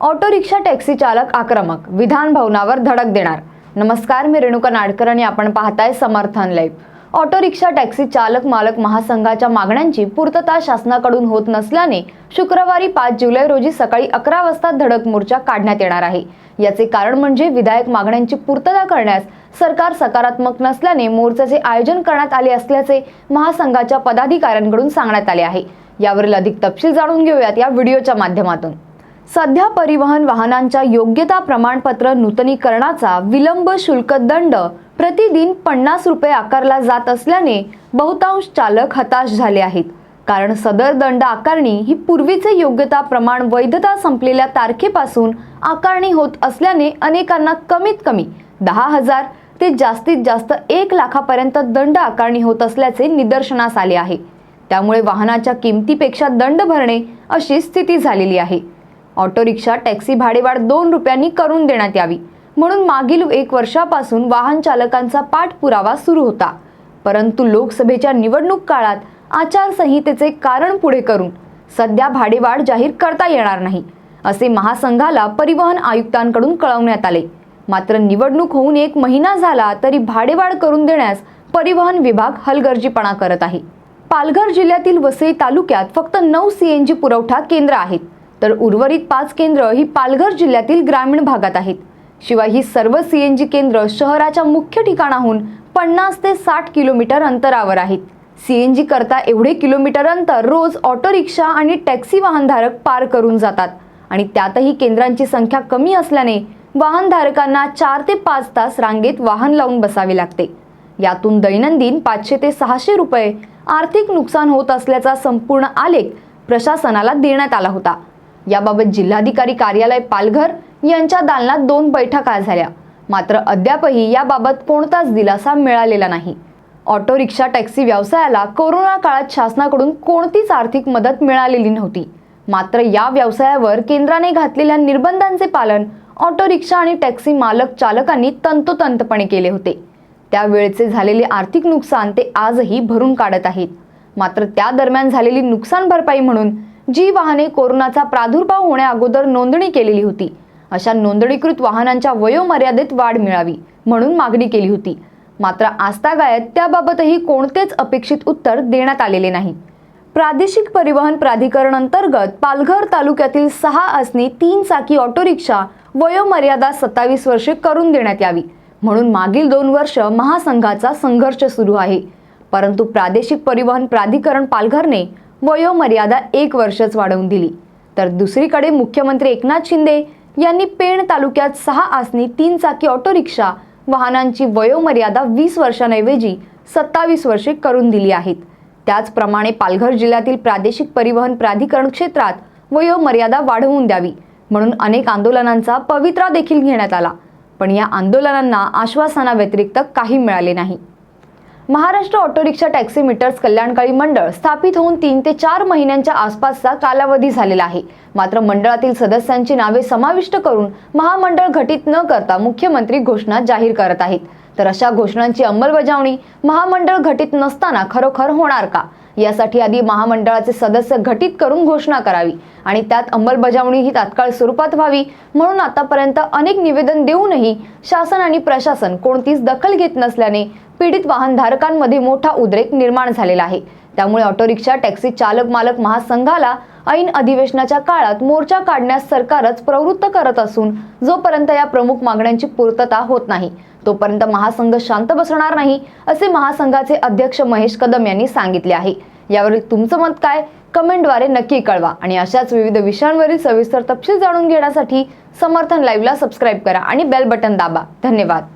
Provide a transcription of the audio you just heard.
Auto rickshaw taxi चालक आक्रमक विधान भवनावर धडक देणार. नमस्कार मी रेणुका नाडकर आणि आपण पाहताय समर्थन लाईव्ह. ऑटो रिक्षा टॅक्सी चालक मालक महासंघाच्या मागण्यांची पूर्तता शासनाकडून होत नसल्याने शुक्रवारी पाच जुलै रोजी सकाळी अकरा वाजता धडक मोर्चा काढण्यात येणार आहे. याचे कारण म्हणजे विधायक मागण्यांची पूर्तता करण्यास सरकार सकारात्मक नसल्याने मोर्चाचे आयोजन करण्यात आले असल्याचे महासंघाच्या पदाधिकाऱ्यांकडून सांगण्यात आले आहे. यावरील अधिक तपशील जाणून घेऊयात या व्हिडिओच्या माध्यमातून. सध्या परिवहन वाहनांच्या योग्यता प्रमाणपत्र नूतनीकरणाचा विलंब शुल्क दंड प्रतिदिन पन्नास रुपये आकारला जात असल्याने बहुतांश चालक हताश झाले आहेत. कारण सदर दंड आकारणी ही पूर्वीचे योग्यता प्रमाण वैधता संपलेल्या तारखेपासून आकारणी होत असल्याने अनेकांना कमीत कमी दहा हजार ते जास्तीत जास्त एक लाखापर्यंत दंड आकारणी होत असल्याचे निदर्शनास आले आहे. त्यामुळे वाहनाच्या किमतीपेक्षा दंड भरणे अशी स्थिती झालेली आहे. ऑटो रिक्षा टॅक्सी भाडेवाढ दोन रुपयांनी करून देण्यात यावी. म्हणून मागील एक वर्षापासून वाहन चालकांचा पाठपुरावा सुरू होता. परंतु लोकसभेच्या निवडणूक काळात आचारसंहितेचे कारण पुढे करून सध्या भाडेवाढ जाहीर करता येणार नाही असे महासंघाला परिवहन आयुक्तांकडून कळवण्यात आले. मात्र निवडणूक होऊन एक महिना झाला तरी भाडेवाढ करून देण्यास परिवहन विभाग हलगर्जीपणा करत आहे. पालघर जिल्ह्यातील वसई तालुक्यात फक्त नऊ सीएनजी पुरवठा केंद्र आहेत. तर उर्वरित पाच केंद्र ही पालघर जिल्ह्यातील ग्रामीण भागात आहेत. शिवाय ही सर्व सी एन जी केंद्र शहराच्या मुख्य ठिकाणाहून पन्नास ते साठ किलोमीटर अंतरावर आहेत. जी करता एवढे किलोमीटर अंतर रोज ऑटो रिक्षा आणि टॅक्सी वाहनधारक पार करून जातात आणि त्यातही केंद्रांची संख्या कमी असल्याने वाहनधारकांना चार ते पाच तास रांगेत वाहन लावून बसावे लागते. यातून दैनंदिन पाचशे ते सहाशे रुपये आर्थिक नुकसान होत असल्याचा संपूर्ण आलेख प्रशासनाला देण्यात आला होता. याबाबत जिल्हाधिकारी कार्यालय पालघर यांच्या दालनात दोन बैठका झाल्या. मात्र अद्यापही याबाबत कोणताच दिलासा मिळालेला नाही. ऑटो रिक्षा टॅक्सी व्यवसायाला कोरोना काळात शासनाकडून कोणतीच आर्थिक मदत मिळालेली नव्हती. मात्र या व्यवसायावर केंद्राने घातलेल्या निर्बंधांचे पालन ऑटो रिक्षा आणि टॅक्सी मालक चालकांनी तंतोतंतपणे केले होते. त्यावेळचे झालेले आर्थिक नुकसान ते आजही भरून काढत आहेत. मात्र त्या दरम्यान झालेली नुकसान भरपाई म्हणून जी वाहने कोरोनाचा प्रादुर्भाव होण्या अगोदर नोंदणी केलेली होती. अशा नोंदणीकृत वाहनांच्या वयोमर्यादेत वाढ मिळावी म्हणून मागणी केली होती. मात्र आस्थागायत त्याबाबतही कोणतेच अपेक्षित उत्तर देण्यात आलेले नाही. प्रादेशिक परिवहन प्राधिकरण अंतर्गत पालघर तालुक्यातील सहा आसनी तीन चाकी ऑटो रिक्षा वयोमर्यादा सत्तावीस वर्षे करून देण्यात यावी म्हणून मागील दोन वर्ष महासंघाचा संघर्ष सुरू आहे. परंतु प्रादेशिक परिवहन प्राधिकरण पालघरने वयोमर्यादा एक वर्षच वाढवून दिली. तर दुसरीकडे मुख्यमंत्री एकनाथ शिंदे यांनी पेण तालुक्यात सहा आसनी तीन चाकी ऑटो रिक्षा वाहनांची वयोमर्यादा वीस वर्षांऐवजी सत्तावीस वर्षे करून दिली आहेत. त्याचप्रमाणे पालघर जिल्ह्यातील प्रादेशिक परिवहन प्राधिकरण क्षेत्रात वयोमर्यादा वाढवून द्यावी म्हणून अनेक आंदोलनांचा पवित्रा देखील घेण्यात आला. पण या आंदोलनांना आश्वासनाव्यतिरिक्त काही मिळाले नाही. Maharashtra auto rickshaw taxi meters कल्याणकारी मंडळ स्थापित होऊन तीन ते चार महिन्यांच्या आसपासचा कालावधी झालेला आहे. मात्र मंडळातील सदस्यांची नावे समाविष्ट करून महामंडळ घटित न करता मुख्यमंत्री घोषणा जाहीर करत आहेत. तर अशा घोषणांची अंमलबजावणी महामंडळ घटित नसताना खरोखर होणार का? यासाठी आधी महामंडळाचे सदस्य घटित करून घोषणा करावी आणि त्यात अंमलबजावणी ही तात्काळ स्वरूपात व्हावी म्हणून आतापर्यंत अनेक निवेदन देऊनही शासन आणि प्रशासन कोणतीच दखल घेत नसल्याने पीडित वाहनधारकांमध्ये मोठा उद्रेक निर्माण झालेला आहे. त्यामुळे ऑटो रिक्षा टॅक्सी चालक मालक महासंघाला ऐन अधिवेशनाच्या काळात मोर्चा काढण्यास सरकारच प्रवृत्त करत असून जोपर्यंत या प्रमुख मागण्यांची पूर्तता होत नाही तोपर्यंत महासंघ शांत बसणार नाही असे महासंघाचे अध्यक्ष महेश कदम यांनी सांगितले आहे. यावरील तुमचं मत काय? कमेंटद्वारे नक्की कळवा आणि अशाच विविध विषयांवरील सविस्तर तपशील जाणून घेण्यासाठी समर्थन लाईव्हला सबस्क्राईब करा आणि बेल बटन दाबा. धन्यवाद.